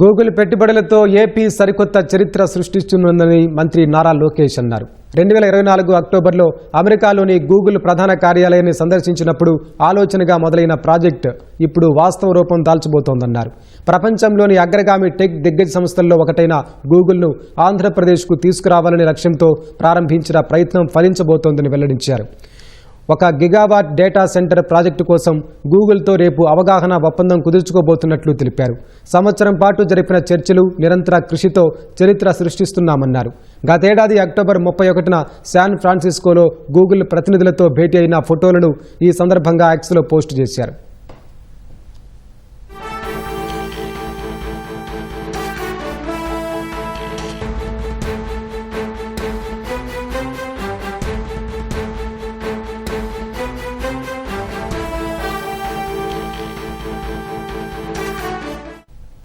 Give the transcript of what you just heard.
Google పెట్టుబడులతో AP సరికొత్త చరిత్ర సృష్టిస్తుందని మంత్రి నారా లోకేష్ అన్నారు. రెండు వేల ఇరవై నాలుగు అక్టోబర్లో అమెరికాలోని గూగుల్ ప్రధాన కార్యాలయాన్ని సందర్శించినప్పుడు ఆలోచనగా మొదలైన ప్రాజెక్ట్ ఇప్పుడు వాస్తవ రూపం దాల్చబోతోందన్నారు. ప్రపంచంలోని అగ్రగామి టెక్ దిగ్గజ సంస్థల్లో ఒకటైన గూగుల్ను ఆంధ్రప్రదేశ్కు తీసుకురావాలనే లక్ష్యంతో ప్రారంభించిన ప్రయత్నం ఫలించబోతోందని వెల్లడించారు. ఒక గిగావాట్ డేటా సెంటర్ ప్రాజెక్టు కోసం గూగుల్తో రేపు అవగాహన ఒప్పందం కుదుర్చుకోబోతున్నట్లు తెలిపారు. సంవత్సరం పాటు జరిపిన చర్చలు నిరంతర కృషితో చరిత్ర సృష్టిస్తున్నామన్నారు. గతేడాది అక్టోబర్ ముప్పై ఒకటిన శాన్ ఫ్రాన్సిస్కోలో గూగుల్ ప్రతినిధులతో భేటీ అయిన ఫోటోలను ఈ సందర్భంగా యాక్స్లో పోస్టు చేశారు.